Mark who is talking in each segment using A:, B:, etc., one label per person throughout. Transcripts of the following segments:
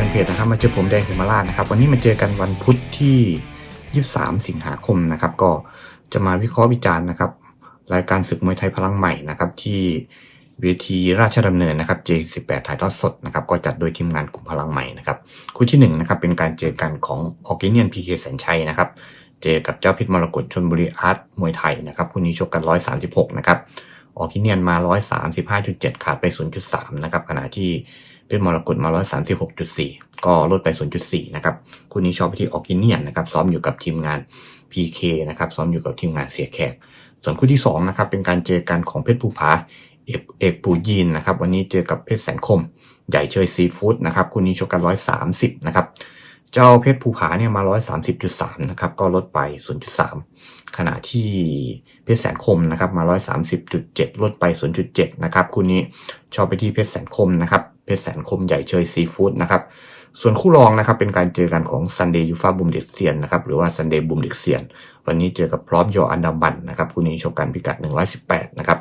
A: นะครับมาเจอผมแดงเขมราชนะครับ วันนี้มาเจอกันวันพุธที่ 23 สิงหาคมนะครับ ก็จะมาวิเคราะห์วิจารณ์นะครับ รายการศึกมวยไทยพลังใหม่นะครับที่เวทีราชดำเนินนะครับ J18 ถ่ายทอดสดนะครับ ก็จัดโดยทีมงานกลุ่มพลังใหม่นะครับ คู่ที่หนึ่งนะครับเป็นการเจอกันของออร์แกเนียนพีเคแสนชัยนะครับ เจอกับเจ้าพิษมรกตชนบุรีอาร์ตมวยไทยนะครับคู่นี้ชกกัน 136 นะครับออร์กิเนียนมา 135.7 ขาดไป 0.3 นะครับ ขณะที่ เป็นมรกตมา 136.4 ก็ลดไป 0.4 นะครับ คู่นี้ชอบไปที่ออกินเนียนนะครับ ซ้อมอยู่กับทีมงาน PK นะครับ ซ้อมอยู่กับทีมงานเสียแขก ส่วนคู่ที่ 2 นะครับ เป็นการเจอกันของเพชรภูผาเอกเอกปูยีนนะครับ วันนี้เจอกับเพชรแสนคม ใหญ่เชยซีฟู้ดนะครับ คู่นี้ชกกัน 130 นะครับ เจ้าเพชรภูผาเนี่ยมา 130.3 นะครับ ก็ลดไป 0.3 ขณะที่เพชรแสนคมนะครับ มา 130.7 ลดไป 0.7 นะครับ คู่นี้ชอบไปที่เพชรแสนคมนะครับ เพชรแสนคมใหญ่เชยซีฟู้ดนะครับส่วนคู่รองนะครับเป็นการเจอกันของซันเดย์ยูฟาบุมเด็กเซียนนะครับหรือว่าซันเดย์บุมเด็กเซียน วันนี้เจอกับพร้อมยออันดาบันนะครับคู่นี้ชกกันพิกัด 118 นะครับ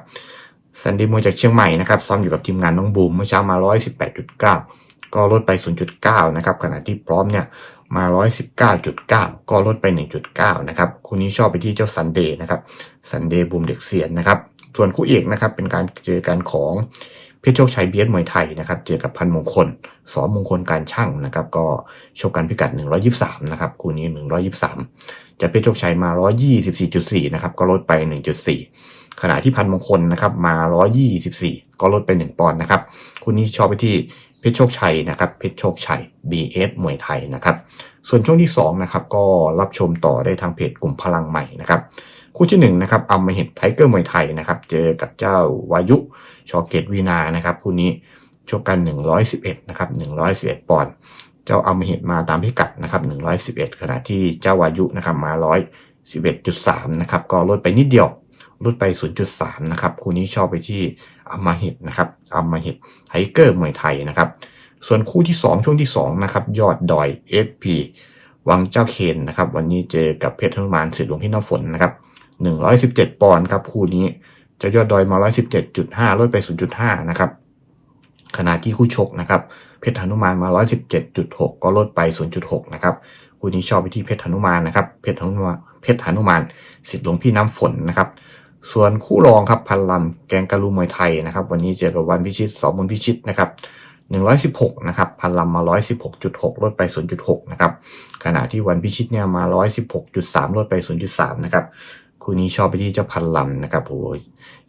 A: ซันเดย์มวยจากเชียงใหม่นะครับซ้อมอยู่กับทีมงานน้องบูมเมื่อเช้ามา 118.9 ก็ลดไป 0.9 นะครับขณะที่พร้อมเนี่ยมา 119.9 ก็ลดไป 1.9 นะครับคู่นี้ชอบไปที่เจ้าซันเดย์นะครับซันเดย์บูมเด็กเสียนนะครับส่วนคู่เอกนะครับเป็นการเจอกันของ เพชรโชคชัยเบียสมวยไทยนะครับเจอกับพันมงคลสอมงคลการช่างนะครับก็ชกกันพิกัด 123นะครับคู่นี้ 123 จะเพชรโชคชัยมา 124.4นะครับก็ลดไป 1.4 ขณะที่พันมงคลนะครับมา 124 ก็ลดไป 1 ปอนด์นะครับคู่นี้ชอบไปที่เพชรโชคชัยนะครับเพชรโชคชัย BS มวยไทยนะครับส่วนช่วงที่2นะครับก็รับชมต่อได้ทางเพจกลุ่มพลังใหม่นะครับ คู่ที่1นะครับอัมมาเห็ดไทเกอร์มวยไทยนะครับ เจอกับเจ้าวายุชอเกตวีนานะครับคู่นี้ชกกัน 111นะครับ111 ปอนด์เจ้าอัมมาเห็ดมาตามพิกัดนะครับ111 ขณะที่เจ้าวายุนะครับมา 111.3นะครับก็ลดไปนิดเดียวลดไป 0.3นะครับคู่นี้ชอบไปที่อัมมาหิตนะครับอัมมาหิตไทเกอร์มวยไทยนะครับส่วนคู่ที่ 2 ช่วงที่ 2 นะครับ ยอดดอย FP วังเจ้าเคนนะครับ วันนี้เจอกับเพชรธนุมานสิทธิ์หลวงพี่น้ำฝนนะครับ 117 ปอนด์ครับคู่นี้จะยอดดอยมา 117.5 ลดไป 0.5 นะครับขณะที่คู่ชกนะครับเพชรธนุมานมา 117.6 ก็ลดไป 0.6 นะครับคู่นี้ชอบไปที่เพชรธนุมานนะครับเพชรธนุมานเพชรธนุมานสิทธิ์หลวงพี่น้ำฝนนะครับส่วนคู่รองครับพันลำแกงกะลูมวยไทยนะครับวันนี้เจอกับวันพิชิตสองบนพิชิตนะครับ116 นะครับพันลำมา 116.6 ลดไป 0.6 นะครับขณะที่วันพิชิตเนี่ยมา 116.3 ลดไป 0.3 นะครับ คู่นี้ชอบไปที่เจ้าพันลำนะครับโอ้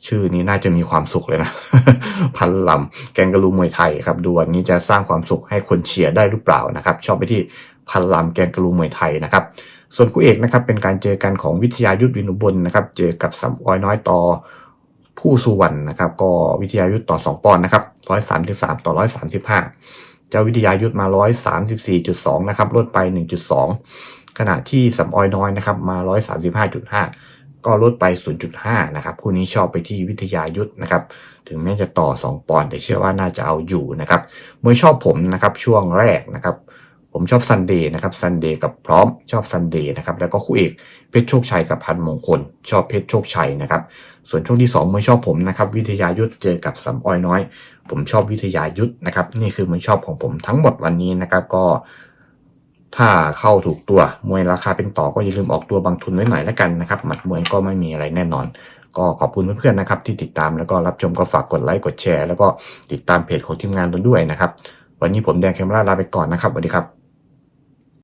A: ชื่อนี้น่าจะมีความสุขเลยนะ พันลำแกงกะลูมวยไทยครับดูวันนี้จะสร้างความสุขให้คนเชียร์ได้หรือเปล่านะครับ ชอบไปที่พันลำแกงกะลูมวยไทยนะครับ ส่วนคู่เอกนะครับเป็นการเจอกันของวิทยายุทธวินุบลนะครับ เจอกับสำออยน้อยต่อผู้สุวรรณนะครับ ก็วิทยายุทธต่อ 2ปอนด์นะครับ133ต่อ135เจ้าวิทยายุทธมา134.2นะครับลดไป1.2ขณะที่สำออยน้อยนะครับมา 135.5 ก็ลดไป 0.5 นะครับ คู่นี้ชอบไปที่วิทยายุทธนะครับ ถึงแม้จะต่อ 2 ปอนด์แต่เชื่อว่าน่าจะเอาอยู่นะครับมวยชอบผมนะครับช่วงแรกนะครับ ผมชอบซันเดย์นะครับซันเดย์กับพร้อมชอบซันเดย์นะครับ แล้วก็คู่เอกเพชรโชคชัยกับพันมงคล ชอบเพชรโชคชัยนะครับ ส่วนช่วงที่2มวยชอบผมนะครับ วิทยายุทธเจอกับสำออยน้อย ผมชอบวิทยายุทธนะครับ นี่คือมวยชอบของผมทั้งหมดวันนี้นะครับ ก็ ถ้าเข้าถูกตัวมวยราคาเป็นต่อก็อย่าลืมออกตัวบางทุนไว้หน่อยแล้วกันนะครับหมัดมวยก็ไม่มีอะไรแน่นอน ก็ขอบคุณเพื่อนๆนะครับ ที่ติดตามแล้วก็รับชมก็ฝากกดไลค์กดแชร์ แล้วก็ติดตามเพจของทีมงานเราด้วยนะครับ วันนี้ผมแดงแคมราลาไปก่อนนะครับสวัสดีครับ